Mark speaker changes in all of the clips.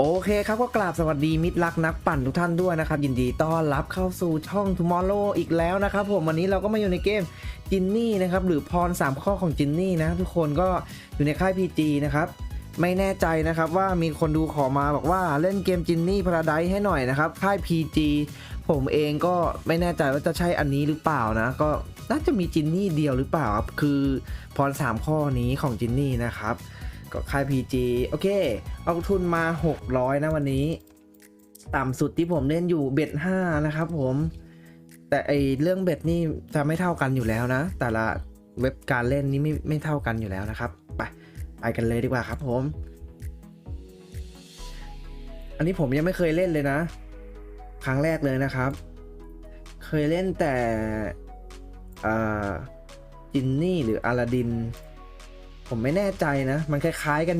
Speaker 1: โอเคครับก็กราบสวัสดีมิตรรักนักปั่นทุกท่านด้วยนะครับ ยินดีต้อนรับเข้าสู่ช่อง Tomorrow อีกแล้วนะครับผมวันนี้เราก็มาอยู่ในเกมจินนี่นะครับหรือพร 3 ข้อของจินนี่นะทุกคนก็อยู่ในค่าย PG นะครับไม่แน่ใจนะครับว่ามีคนดูขอมาบอกว่าเล่นเกมจินนี่พาราไดให้หน่อยนะครับค่าย PG ผมเองก็ไม่แน่ใจว่าจะใช่อันนี้หรือเปล่านะก็น่าจะมีจินนี่เดียวหรือเปล่าครับคือพร 3 ข้อนี้ของจินนี่นะครับ ก็ค่าย PG โอเค เอาทุนมา 600 นะวันนี้ ต่ำสุดที่ผมเล่นอยู่เบ็ด5นะครับผม แต่ไอเรื่องเบ็ดนี่จะไม่เท่ากันอยู่แล้วนะ แต่ละเว็บการเล่นนี่ไม่ไม่เท่ากันอยู่แล้วนะครับ ไปไปกันเลยดีกว่าครับผม อันนี้ผมยังไม่เคยเล่นเลยนะ ครั้งแรกเลยนะครับ เคยเล่นแต่จินนี่หรืออลาดิน ผมไม่แน่ใจนะ มันคล้ายๆกัน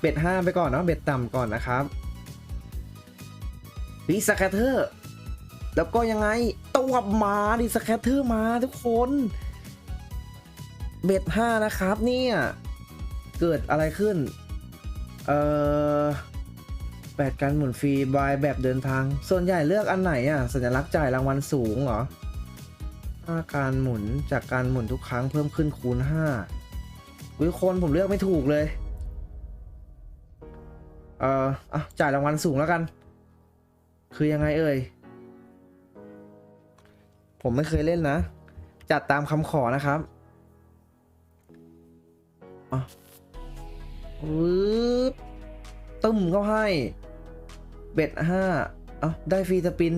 Speaker 1: เบ็ดห้าไปก่อนเนาะ เบ็ดต่ำก่อนนะครับดิสแคเทอร์ แล้วก็ยังไงตัวมาดิสแคเทอร์มาทุกคน เบ็ดห้านะครับเนี่ยเกิดอะไรขึ้น เอ่อแปดการหมุนฟรีบายแบบเดินทาง ส่วนใหญ่เลือกอันไหนอะ สัญลักษณ์จ่ายรางวัลสูงเหรอ ถ้าการหมุนจากการหมุนทุกครั้งเพิ่มขึ้นคูณห้าวิคนผมเลือกไม่ถูกเลย เอ่ออะจ่ายรางวัลสูงแล้วกัน คือยังไงเอ่ย ผมไม่เคยเล่นนะ จัดตามคำขอนะครับอะวืบตึ้มเขาให้ เบ็ดห้าเอาได้ฟรีสปิน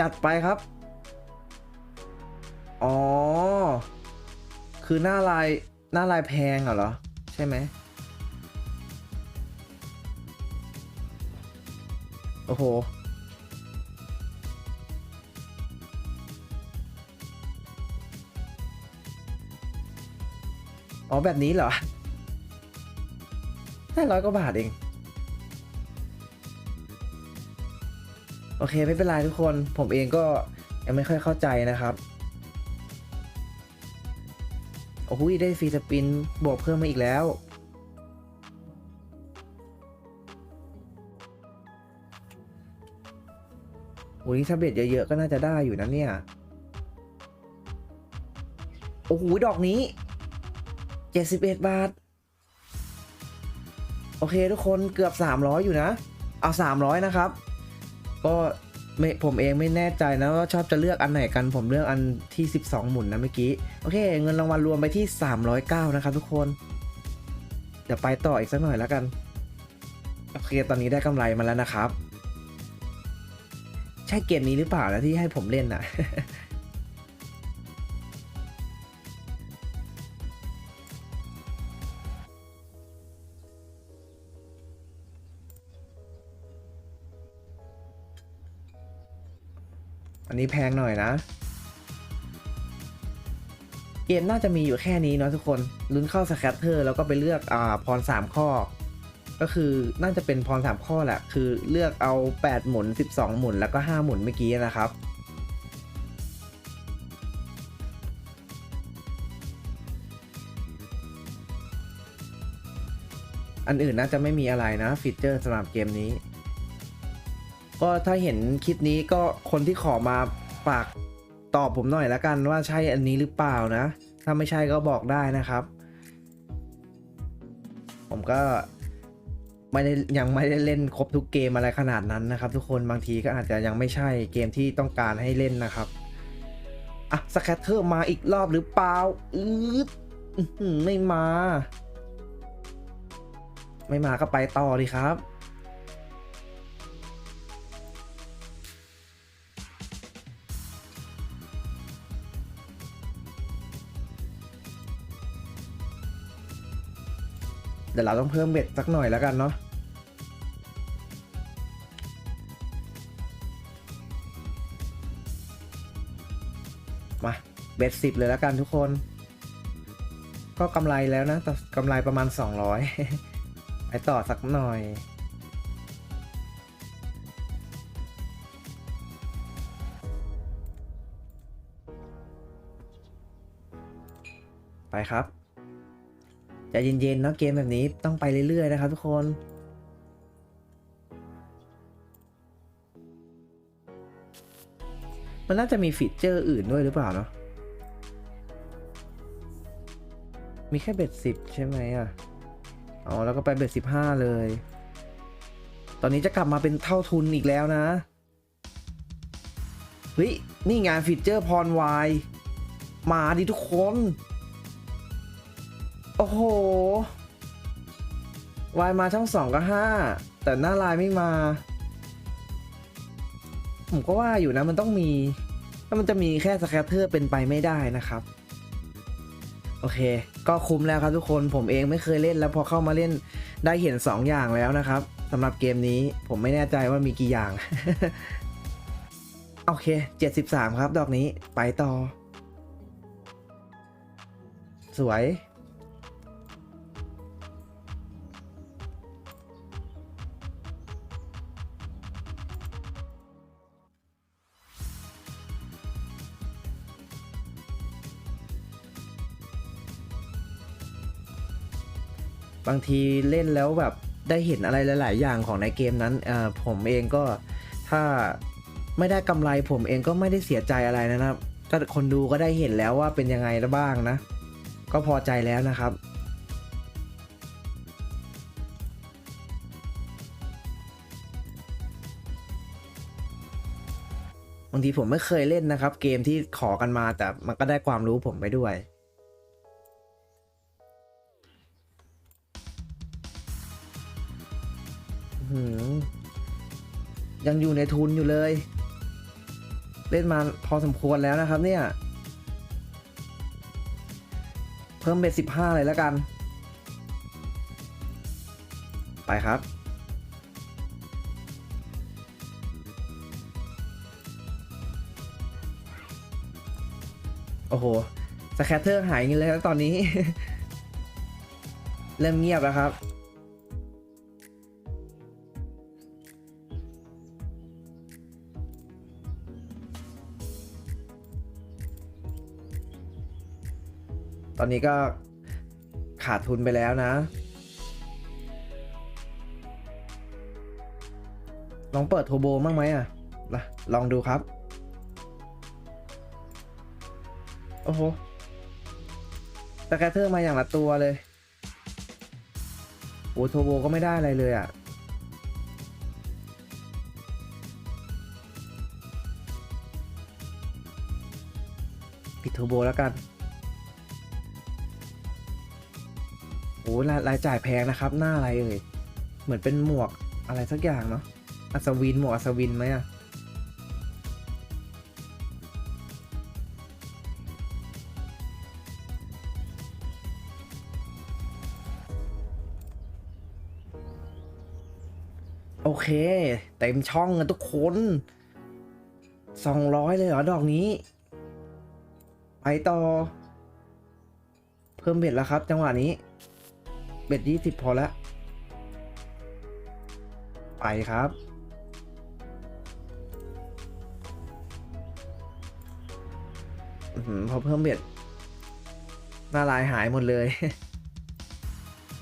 Speaker 1: จัดไปครับ อ๋อ คือหน้าลายหน้าลายแพงเหรอ ใช่ไหมโอ้โห อ๋อ แบบนี้เหรอแค่ร้อยกว่าบาทเอง โอเค ไม่เป็นไรทุกคน ผมเองก็ยังไม่ค่อยเข้าใจนะครับ โอ้โหได้ฟรีสปินบวกเพิ่มมาอีกแล้วโอ้ยถ้าเบ็ดเยอะๆ ก็น่าจะได้อยู่นะเนี่ย โอ้โห ดอกนี้ 71 บาท โอเคทุกคนเกือบ 300 อยู่นะ เอา 300 นะครับ ก็ ไม่ผมเองไม่แน่ใจนะว่าชอบจะเลือกอันไหนกันผมเลือกอันที่ 12 หมุนนะเมื่อกี้ โอเค เงินรางวัลรวมไปที่ 309 นะครับทุกคน เดี๋ยวไปต่ออีกสักหน่อยแล้วกัน โอเค ตอนนี้ได้กำไรมาแล้วนะครับ ใช่เกมนี้หรือเปล่านะที่ให้ผมเล่นนะ อันนี้แพงหน่อยนะ เกมน่าจะมีอยู่แค่นี้เนาะทุกคนลุ้นเข้าสแคตเตอร์แล้วก็ไปเลือกอ่าพรสามข้อ ก็คือน่าจะเป็นพรสามข้อแหละ คือเลือกเอา 8 หมุน 12 หมุนแล้วก็ 5 หมุนเมื่อกี้นะครับอันอื่นน่าจะไม่มีอะไรนะฟีเจอร์สำหรับเกมนี้ ก็ถ้าเห็นคลิปนี้ก็คนที่ขอมาฝากตอบผมหน่อยละกันว่าใช่อันนี้หรือเปล่านะ ถ้าไม่ใช่ก็บอกได้นะครับ ผมก็ไม่ได้ยังไม่ได้เล่นครบทุกเกมอะไรขนาดนั้นนะครับ ทุกคนบางทีก็อาจจะยังไม่ใช่เกมที่ต้องการให้เล่นนะครับอะสแคตเตอร์มาอีกรอบหรือเปล่าอืดอื้อหือไม่มา ไม่มาก็ไปต่อดีครับ เดี๋ยวเราต้องเพิ่มเบ็ดสักหน่อยแล้วกันเนาะมาเบ็ดสิบเลยแล้วกันทุกคน ก็กำไรแล้วนะแต่กำไรประมาณ 200 ไปต่อสักหน่อยไปครับ ใจะเย็นๆเนาะเกมแบบนี้ต้องไปเรื่อยๆนะครับทุกคนมันน่าจะมีฟีเจอร์อื่นด้วยหรือเปล่าเนาะมีแค่เบ็ดสิบใช่ไหมอะอ๋อแล้วก็ไปเบ็ดสิบห้าเลย ตอนนี้จะกลับมาเป็นเท่าทุนอีกแล้วนะเฮ้ยนี่งานฟีเจอร์พรวายมาดิทุกคน อ้โหวายมาช่องสองกับห้าแต่หน้าลายไม่มา ผมก็ว่าอยู่นะมันต้องมี ถ้ามันจะมีแค่สแคตเตอร์เป็นไปไม่ได้นะครับ โอเค ก็คุ้มแล้วครับทุกคนผมเองไม่เคยเล่นแล้วพอเข้ามาเล่นได้เห็น 2 อย่างแล้วนะครับสำหรับเกมนี้ผมไม่แน่ใจว่ามีกี่อย่าง โอเค 73 ครับ ดอกนี้ไปต่อ สวยางทีเล่นแล้วแบบได้เห็นอะไรหลาย ๆ อย่างของในเกมนั้นผมเองก็ถ้าไม่ได้กำไรผมเองก็ไม่ได้เสียใจอะไรนะครับก็คนดูก็ได้เห็นแล้วว่าเป็นยังไงบ้างนะ ก็พอใจแล้วนะครับ บางทีผมไม่เคยเล่นนะครับ เกมที่ขอกันมาแต่มันก็ได้ความรู้ผมไปด้วย ยังอยู่ในทุนอยู่เลย เล่นมาพอสมควรแล้วนะครับเนี่ย เพิ่มเป็นสิบห้าเลยแล้วกัน ไปครับโอ้โห สแคตเตอร์หายเงินเลยแล้วตอนนี้ เริ่มเงียบแล้วครับ อนนี้ก็ขาดทุนไปแล้วนะ ลองเปิดโทโบบ้างไหมอะนะลองดูครับ โอ้โหสแกเตอร์มาอย่างละตัวเลยโอ้โทโบก็ไม่ได้อะไรเลยอะปิดโทโบแล้วกัน อ้รายรายจ่ายแพงนะครับ หน้าอะไรเอ่ย เหมือนเป็นหมวกอะไรสักอย่างเนาะ อัศวินหมวกอัศวินไหมอะโอเค เต็มช่องกันทุกคนสองร้อยเลยเหรอ ดอกนี้ ไปต่อ เพิ่มเบ็ดแล้วครับ จังหวะนี้ บ็ดยี่สิบพอแล้วไปครับอพอเพิ่มเบ็ด หน้าลายหายหมดเลย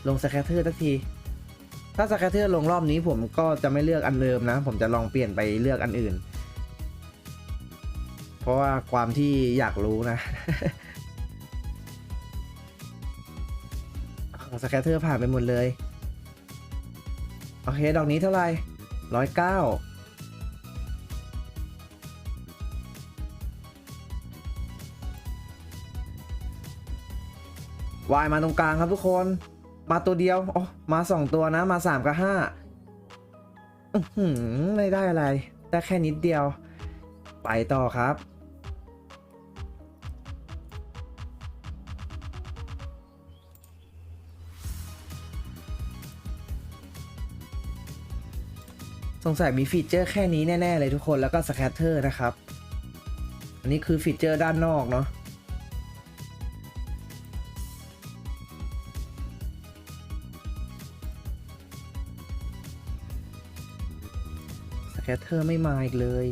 Speaker 1: ลงสแคตเตอร์สักที ถ้าสแคตเตอร์ลงรอบนี้ผมก็จะไม่เลือกอันเดิมนะ ผมจะลองเปลี่ยนไปเลือกอันอื่น เพราะว่าความที่อยากรู้นะ สแคตเตอร์ผ่านไปหมดเลย โอเค ดอกนี้เท่าไหร่ร้อยเก้าวายมาตรงกลางครับทุกคน มาตัวเดียวอ๋อมาสองตัวนะ มาสามกับห้าไม่ได้อะไรได้แค่นิดเดียว ไปต่อครับ สงสัยมีฟีเจอร์แค่นี้แน่ๆเลยทุกคนแล้วก็สแครตเตอร์นะครับ อันนี้คือฟีเจอร์ด้านนอกเนาะสแครตเตอร์ไม่มาอีกเลย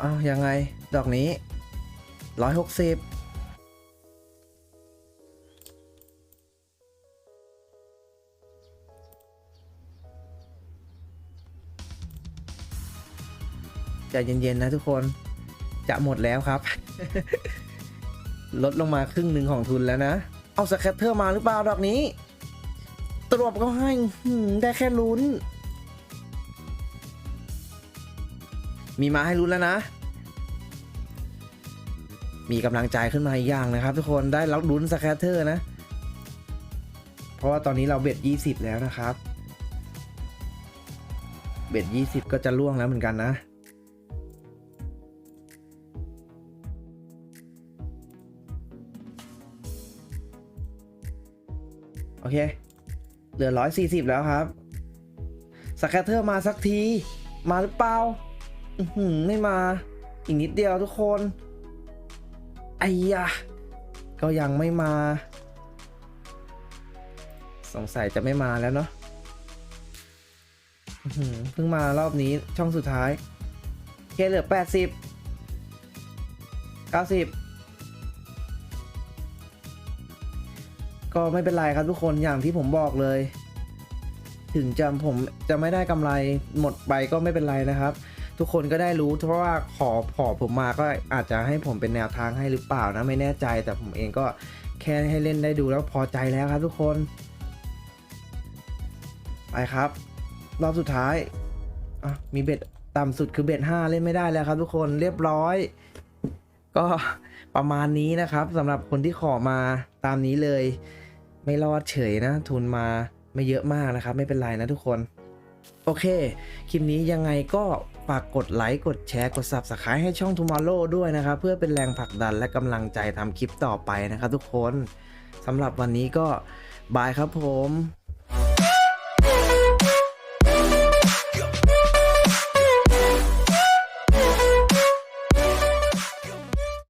Speaker 1: อ้าวยังไง ดอกนี้ร้อยหกสิบ ใจเย็นๆนะทุกคนจะหมดแล้วครับ ลดลงมาครึ่งหนึ่งของทุนแล้วนะ เอาสแคตเตอร์มาหรือเปล่าดอกนี้ ตรวจก็ให้ได้แค่ลุ้น มีมาให้ลุ้นแล้วนะ มีกำลังใจขึ้นมาอีกอย่างนะครับ ทุกคนได้รับลุ้นสแคตเตอร์นะ เพราะว่าตอนนี้เราเบ็ด 20 แล้วนะครับ เบ็ด 20 ก็จะล่วงแล้วเหมือนกันนะ โอเค เหลือ140แล้วครับสแคตเตอร์มาสักที มาหรือเปล่าอืไม่มา อีกนิดเดียวทุกคนไอ้ยะก็ยังไม่มา สงสัยจะไม่มาแล้วเนาะเพิ่งมารอบนี้ช่องสุดท้าย เคเหลือ80 90 ก็ไม่เป็นไรครับทุกคนอย่างที่ผมบอกเลย ถึงจะผมจะไม่ได้กำไรหมดไปก็ไม่เป็นไรนะครับ ทุกคนก็ได้รู้เพราะว่าขอขอผมมาก็อาจจะให้ผมเป็นแนวทางให้หรือเปล่านะไม่แน่ใจ แต่ผมเองก็แค่ให้เล่นได้ดูแล้วพอใจแล้วครับทุกคนไปครับ รอบสุดท้ายอะมีเบ็ดต่ำสุดคือเบ็ดห้าเล่นไม่ได้แล้วครับ ทุกคนเรียบร้อย ก็ประมาณนี้นะครับสำหรับคนที่ขอมาตามนี้เลย ไม่รอดเฉยนะ ทุนมาไม่เยอะมากนะครับ ไม่เป็นไรนะทุกคน โอเค คลิปนี้ยังไงก็ฝากกดไลค์กดแชร์กด Subscribe ให้ช่อง Tomorrow ด้วยนะครับ เพื่อเป็นแรงผลักดันและกำลังใจทำคลิปต่อไปนะครับทุกคนสำหรับวันนี้ก็บายครับผม